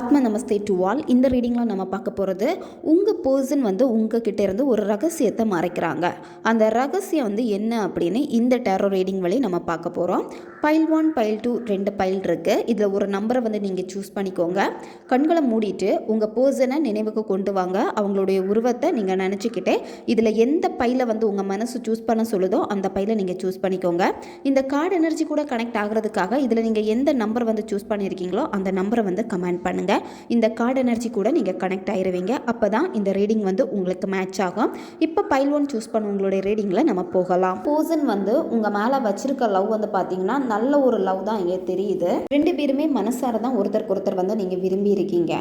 ஆத்ம நமஸ்தே to all. இந்த ரீடிங்கில் நம்ம பார்க்க போகிறது உங்கள் பர்சன் வந்து உங்கள் கிட்டே இருந்து ஒரு ரகசியத்தை மறைக்கிறாங்க. அந்த ரகசியம் வந்து என்ன அப்படின்னு இந்த டேரோ ரீடிங் வழி நம்ம பார்க்க போகிறோம் பைல் ஒன் பைல் டூ ரெண்டு பைல் இருக்குது இதில் ஒரு நம்பரை வந்து நீங்கள் சூஸ் பண்ணிக்கோங்க. கண்களை மூடிட்டு உங்கள் பர்சனை நினைவுக்கு கொண்டு வாங்க. அவங்களுடைய உருவத்தை நீங்கள் நினச்சிக்கிட்டே இதில் எந்த பையில் வந்து உங்கள் மனசு சூஸ் பண்ண சொல்லுதோ அந்த பையில் நீங்கள் சூஸ் பண்ணிக்கோங்க. இந்த கார்டு எனர்ஜி கூட கனெக்ட் ஆகிறதுக்காக இதில் நீங்கள் எந்த நம்பர் வந்து சூஸ் பண்ணியிருக்கீங்களோ அந்த நம்பரை வந்து கமெண்ட் பண்ணுங்கள் இந்த கார்டு எனர்ஜி கூட நீங்கள் கனெக்ட் ஆயிருவீங்க. அப்போ தான் இந்த ரீடிங் வந்து உங்களுக்கு மேட்ச் ஆகும். இப்போ பைல் ஒன் சூஸ் பண்ண உங்களுடைய ரீடிங்கில் நம்ம போகலாம். பர்சன் வந்து உங்கள் மேலே வச்சிருக்க லவ் வந்து பார்த்தீங்கன்னா நல்ல ஒரு லவ் தான் இங்கே தெரியுது. ரெண்டு பேருமே மனசார தான் ஒருத்தருக்கு ஒருத்தர் வந்து நீங்கள் விரும்பி இருக்கீங்க.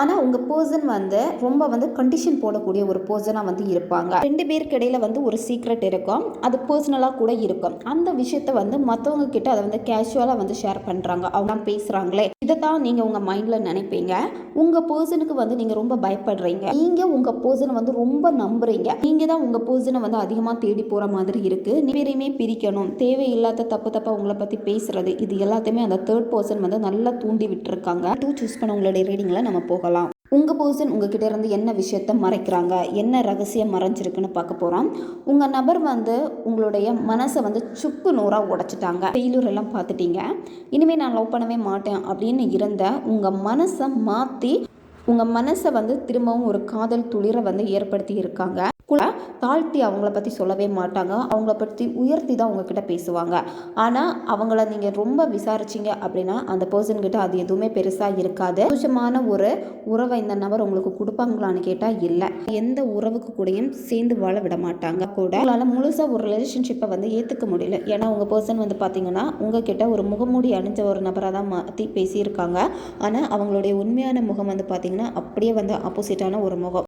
ஆனால் உங்கள் பர்சன் வந்து ரொம்ப வந்து கண்டிஷன் போடக்கூடிய ஒரு பர்சனாக வந்து இருப்பாங்க. ரெண்டு பேருக்கு இடையில வந்து ஒரு சீக்ரெட் இருக்கும். அது பர்சனலாக கூட இருக்கும். அந்த விஷயத்த வந்து மற்றவங்க கிட்ட அதை வந்து கேஷுவலாக வந்து ஷேர் பண்ணுறாங்க அவங்க பேசுகிறாங்களே இதை தான் நீங்கள் உங்கள் மைண்டில் நினைப்பீங்க உங்கள் பர்சனுக்கு வந்து நீங்கள் ரொம்ப பயப்படுறீங்க. நீங்கள் உங்கள் பர்சனை வந்து ரொம்ப நம்புறீங்க. நீங்கள் தான் உங்கள் பர்சனை வந்து அதிகமாக தேடி போகிற மாதிரி இருக்குது பேரையுமே பிரிக்கணும். தேவையில்லாத தப்பு தப்பாக உங்களை பற்றி பேசுறது இது எல்லாத்தையுமே அந்த தேர்ட் பர்சன் வந்து நல்லா தூண்டி விட்டுருக்காங்க. டூ சூஸ் பண்ண உங்களுடைய ரீடிங்கில் நம்ம போகலாம். உங்கள் பர்சன் உங்ககிட்ட இருந்து என்ன விஷயத்த மறைக்கிறாங்க? என்ன ரகசியம் மறைஞ்சிருக்குன்னு பார்க்க போகிறோம் உங்கள் நபர் வந்து உங்களுடைய மனசை வந்து சுக்கு நூறாக உடைச்சிட்டாங்க. ஃபெயிலூர் எல்லாம் பார்த்துட்டீங்க. இனிமேல் நான் லவ் பண்ணவே மாட்டேன் அப்படின்னு இருந்த உங்கள் மனசை மாற்றி உங்கள் மனசை வந்து திரும்பவும் ஒரு காதல் துளிரை வந்து ஏற்படுத்தி இருக்காங்க. தாழ்த்தி அவங்கள பற்றி சொல்லவே மாட்டாங்க. அவங்கள பற்றி உயர்த்தி தான் உங்ககிட்ட பேசுவாங்க. ஆனால் அவங்கள நீங்கள் ரொம்ப விசாரிச்சீங்க அப்படின்னா அந்த பர்சன்கிட்ட அது எதுவுமே பெருசாக இருக்காது. சந்தோஷமான ஒரு உறவை இந்த நபர் உங்களுக்கு கொடுப்பாங்களான்னு கேட்டால் இல்லை. எந்த உறவுக்கு கூடயும் சேர்ந்து வாழ விட மாட்டாங்க. கூட உங்களால் முழுசாக ஒரு ரிலேஷன்ஷிப்பை வந்து ஏற்றுக்க முடியல. ஏன்னா உங்கள் பர்சன் வந்து பார்த்தீங்கன்னா உங்ககிட்ட ஒரு முகமூடி அணிஞ்ச ஒரு நபராக தான் மாற்றி பேசியிருக்காங்க. ஆனால் அவங்களுடைய உண்மையான முகம் வந்து பார்த்தீங்கன்னா அப்படியே வந்து ஆப்போசிட்டான ஒரு முகம்.